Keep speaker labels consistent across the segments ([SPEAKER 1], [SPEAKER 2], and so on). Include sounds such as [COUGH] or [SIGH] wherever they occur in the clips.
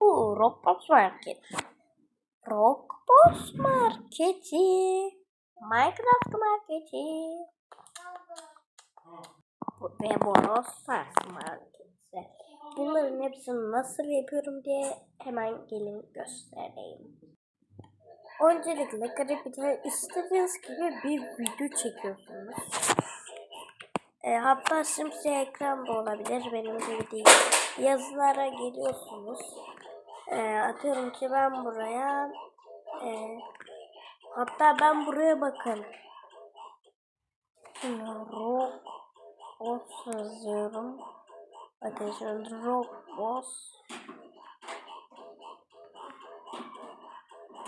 [SPEAKER 1] Bu Rockbox Market. Rockbox Marketi. Minecraft Marketi. Ve Boros Stars Marketi. Bunların hepsini nasıl yapıyorum diye hemen gelin göstereyim. Öncelikle Gripit'e istediğiniz gibi bir video çekiyorsunuz. E, hatta simsiyah ekran da olabilir benim gibi değil. Yazılara geliyorsunuz e, atıyorum ki ben buraya e, hatta ben buraya bakın. Şimdi rock boss yazıyorum. Bakın şimdi rock boss.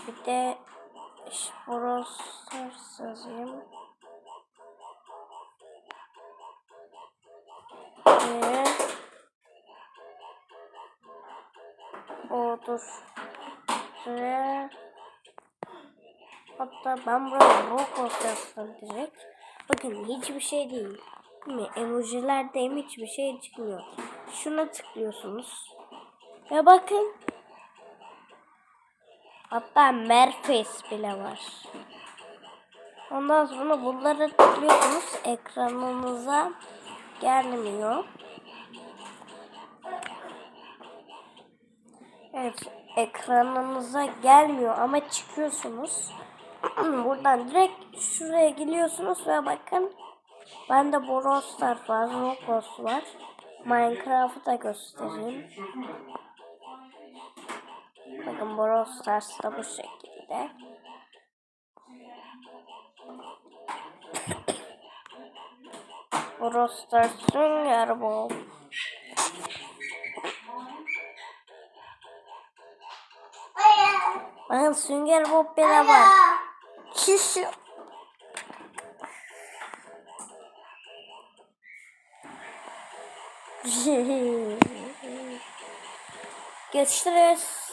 [SPEAKER 1] Bir de Sporosaurus yazayım. Ee, 30 Şuraya Hatta ben buraya Roblox yazsam direkt. Bakın hiçbir şey değil. değil Emojilerdeyim hiçbir şey çıkmıyor. Şuna tıklıyorsunuz. Ve bakın. Hatta Merface bile var. Ondan sonra bunları tıklıyorsunuz. Ekranınıza gelmiyor. Evet, ekranınıza gelmiyor ama çıkıyorsunuz. Buradan direkt şuraya geliyorsunuz ve bakın bende Borostar var, Roblox var. Minecraft'ı da göstereyim. Bakın Borostars da bu şekilde. [COUGHS] Borostars Sünger Bob. Bakın Sünger Bob var. Kişi. [LAUGHS] Görüşürüz.